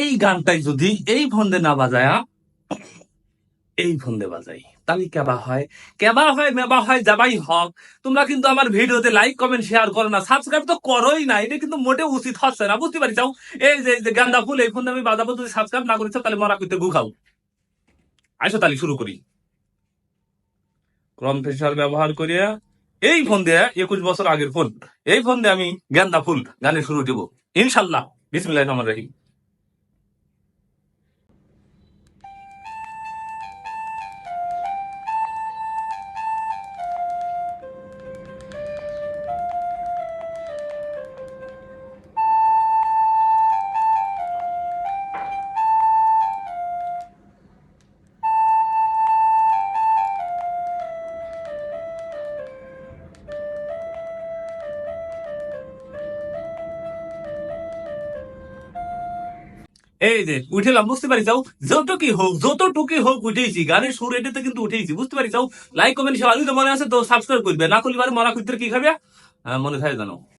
এই গানটাই যদি এই ফন্দে না বাজায়, এই ফন্দে বাজাই। তাহলে কেবা হয়? কেবা হয়, মেবা হয়, যাবাই হক। তোমরা কিন্তু আমার ভিডিওতে লাইক কমেন্ট শেয়ার করো না। সাবস্ক্রাইব তো করোই না। এটা কিন্তু মোটে উচিত হচ্ছে না। বুঝতে পারি চাও এই যে গান্দা ফুল, এই ফোন আমি বাজাবো। যদি সাবস্ক্রাইব না করেছ, তাহলে মরা করতে গু খাও। আইসো তাহলে শুরু করি। ক্রম ফেসার ব্যবহার করিয়া, এই ফোন দিয়ে একুশ বছর আগের ফোন এই ফোন দিয়ে আমি গেন্দা ফুল গানে শুরু দেব। ইনশাল্লাহ। বিসমিল্লাহ রহমান রহিম। এই যে, উঠেলাম, বুঝতে পারি যাও, যতটুকুই হোক যতটুকুই হোক উঠেছি। গানের সুর এটাতে কিন্তু উঠেছি, বুঝতে পারি যাও লাইক কমেন্ট সবাই মনে আছে তো সাবস্ক্রাইব করবে। না করলে মরা করতে কি খাবে? মনে থাকে জানো